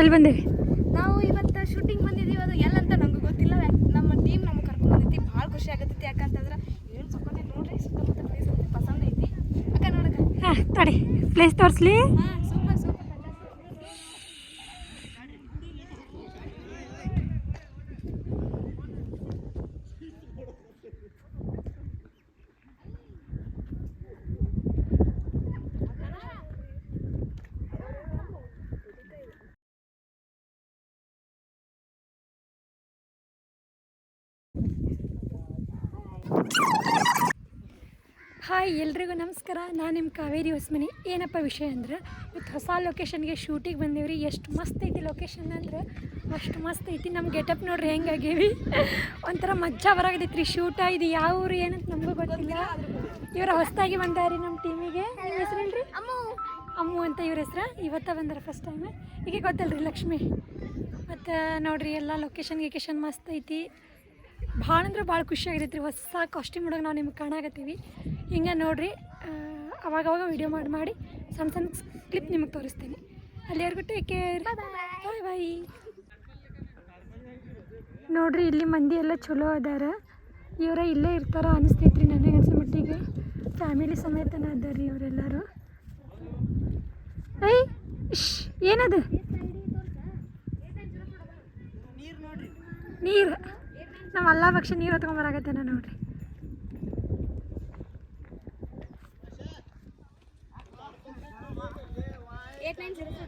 ಎಲ್ಲಿ ಬಂದೇವಿ ನಾವು ಇವತ್ತು ಶೂಟಿಂಗ್ ಬಂದಿದ್ದೀವಿ ಅದು ಎಲ್ಲಂತ ನಮ್ಗೆ ಗೊತ್ತಿಲ್ಲ. ನಮ್ಮ ಟೀಮ್ ನಮ್ಗೆ ಕರ್ಕೊಂಡು ಬಂದೈತಿ ಭಾಳ ಖುಷಿ ಆಗತ್ತೈತಿ ಯಾಕಂತಂದ್ರೆ ಏನು ಸುಮ್ಮನೆ ನೋಡ್ರಿ ಸುತ್ತಮುತ್ತ ಪ್ಲೇಸ್ ಅಂತ ಪಸಂದ್ ಐತಿ. ಅಕ್ಕ ನೋಡಕ ಹಾಂ ತಡಿ. ಪ್ಲೇಸ್ ತೋರಿಸ್ಲಿ. ಹಾಯ್ ಎಲ್ರಿಗೂ ನಮಸ್ಕಾರ. ನಾನು ನಿಮ್ಮ ಕಾವೇರಿ ಹೊಸ್ಮನಿ. ಏನಪ್ಪ ವಿಷಯ ಅಂದ್ರೆ ಇವತ್ತು ಹೊಸ ಲೊಕೇಶನ್ಗೆ ಶೂಟಿಗೆ ಬಂದೇವ್ರಿ. ಎಷ್ಟು ಮಸ್ತ್ ಐತಿ ಲೊಕೇಶನ್ ಅಂದ್ರೆ ಅಷ್ಟು ಮಸ್ತ್ ಐತಿ. ನಮ್ಮ ಗೆಟಪ್ ನೋಡ್ರಿ ಹೆಂಗಾಗೇವಿ ಒಂಥರ ಮಜ್ಜಾ ಬರಗದಿತ್ರಿ ರೀ ಶೂಟ ಇದು ಯಾವ ಊರು ಏನಂತ ನಮಗೂ ಗೊತ್ತಿಲ್ಲ. ಇವರು ಹೊಸದಾಗಿ ಬಂದಾರಿ ನಮ್ಮ ಟೀಮಿಗೆ ಹೆಸರೇನ್ರಿ? ಅಮ್ಮು. ಅಮ್ಮು ಅಂತ ಇವ್ರ ಹೆಸ್ರು. ಇವತ್ತ ಬಂದಾರ ಫಸ್ಟ್ ಟೈಮ್ ಈಗ ಗೊತ್ತಲ್ರಿ ಲಕ್ಷ್ಮಿ. ಮತ್ತು ನೋಡ್ರಿ ಎಲ್ಲ ಲೊಕೇಶನ್ ಗಿಕೇಶನ್ ಮಸ್ತ್ ಐತಿ. ಭಾಳ ಅಂದ್ರೆ ಭಾಳ ಖುಷಿ ಆಗೈತೆ ರೀ ಹೊಸ ಕಾಸ್ಟ್ಯೂಮ್ ಹುಡುಗ ನಾವು ನಿಮ್ಗೆ ಕಾಣಾಕತ್ತೀವಿ. ಹಿಂಗೆ ನೋಡಿರಿ ಅವಾಗವಾಗ ವಿಡಿಯೋ ಮಾಡಿ ಮಾಡಿ ಸಣ್ಣ ಸಣ್ಣ ಕ್ಲಿಪ್ ನಿಮಗೆ ತೋರಿಸ್ತೀನಿ. ಅಲ್ಲಿವರೆಗೂ ಟೇಕ್ ಕೇರ್ ಬಾಯ್ ಬಾಯ್ ನೋಡ್ರಿ, ಇಲ್ಲಿ ಮಂದಿ ಎಲ್ಲ ಚಲೋ ಅದಾರ. ಇವರ ಇಲ್ಲೇ ಇರ್ತಾರ ಅನಿಸ್ತೈತ್ರಿ ನನಗೆ ಅನ್ಸೋ ಮಟ್ಟಿಗೆ. ಫ್ಯಾಮಿಲಿ ಸಮೇತನ ಅದಾರ ರೀ ಇವರೆಲ್ಲರೂ. ಐ ಇಶ್, ಏನದು? ನೀರು. ನಮ್ಮ ಅಲ್ಲ ಪಕ್ಷ ನೀರು ಹೊತ್ಕೊಂಬರಾಗತ್ತೇನ ನೋಡ್ರಿ. Eight nine zero